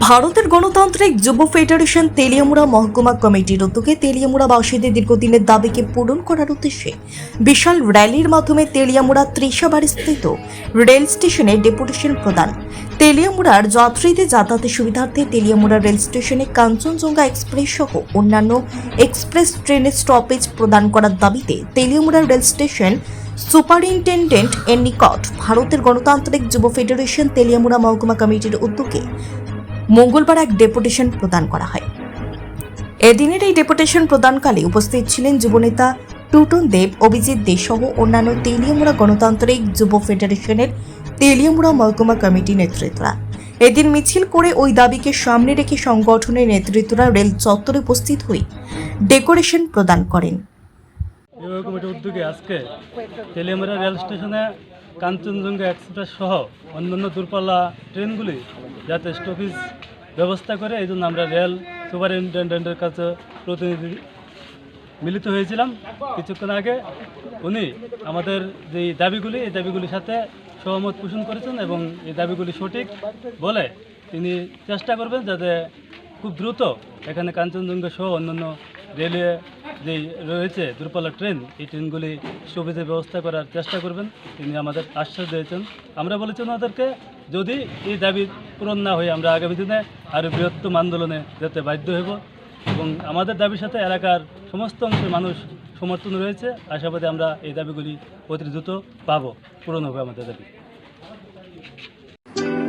ভারতের গণতান্ত্রিক যুব ফেডারেশন তেলিয়ামুড়া মহকুমা কমিটির উদ্যোগে তেলিয়ামুড়াবাসীদের দীর্ঘদিনের দাবিকে পূরণ করার উদ্দেশ্যে বিশাল র্যালির মাধ্যমে তেলিয়ামুড়া ত্রিশাবাড়ি স্থিত রেল স্টেশনে ডেপুটেশন প্রদান। তেলিয়ামুড়ার যাত্রীদের যাতায়াতের সুবিধার্থে তেলিয়ামুড়া রেল স্টেশনে কাঞ্চনজঙ্ঘা এক্সপ্রেস সহ অন্যান্য এক্সপ্রেস ট্রেনের স্টপেজ প্রদান করার দাবিতে তেলিয়ামুড়া রেল স্টেশন সুপারিনটেন্ডেন্ট এর নিকট ভারতের গণতান্ত্রিক যুব ফেডারেশন তেলিয়ামুড়া মহকুমা কমিটির উদ্যোগে মঙ্গলবার এক ডেপুটেশন প্রদান করা হয়। এদিনের এই ডেপুটেশন প্রদানকালে উপস্থিত ছিলেন যুবনেতা টুটন দেব, অভিজিৎ দে সহ অন্যান্য তেলিয়ামুড়া গণতান্ত্রিক যুব ফেডারেশনের তেলিয়ামুড়া মহকুমা কমিটি নেতৃত্বরা। এদিন মিছিল করে ওই দাবিকে সামনে রেখে সংগঠনের নেতৃত্বরা রেল চত্বরে উপস্থিত হয়ে ডেকোরেশন প্রদান করেন। উদ্যোগে আজকে তেলিয়ামুড়া রেল স্টেশনে এক্সপ্রেস সহ অন্যান্য দূরপাল্লা ট্রেনগুলি যাতে স্টপেজ ব্যবস্থা করে, এই জন্য আমরা রেল সুপারিনটেন্ডেন্টের কাছে প্রতিনিধি মিলিত হয়েছিলাম কিছুক্ষণ আগে। উনি আমাদের যে দাবিগুলি, এই দাবিগুলির সাথে সহমত পোষণ করেছেন এবং এই দাবিগুলি সঠিক বলে তিনি চেষ্টা করবেন যাতে খুব দ্রুত এখানে কাঞ্চনজঙ্ঘা সহ অন্যান্য রেলওয়ে যে রয়েছে দূরপাল্লা ট্রেন, এই ট্রেনগুলি সুবিধা ব্যবস্থা করার চেষ্টা করবেন। তিনি আমাদের আশ্বাস দিয়েছেন। আমরা বলেছি ওনাদেরকে, যদি এই দাবি পূরণ না হয়ে আমরা আগামী দিনে আরও বৃহত্তম আন্দোলনে যেতে বাধ্য হব এবং আমাদের দাবির সাথে এলাকার সমস্ত অংশের মানুষ সমর্থন রয়েছে, আশাবাদী আমরা এই দাবিগুলি অতি দ্রুত পাবো। পূরণ হবে আমাদের দাবি।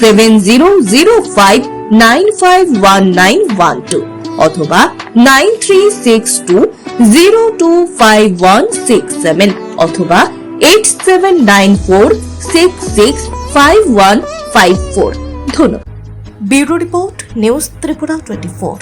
seven zero zero five nine five one nine one two অথবা nine three six two zero two five one six seven অথবা eight seven nine four six six five one five four ধন্যবাদ। Bureau report, news Tripura twenty four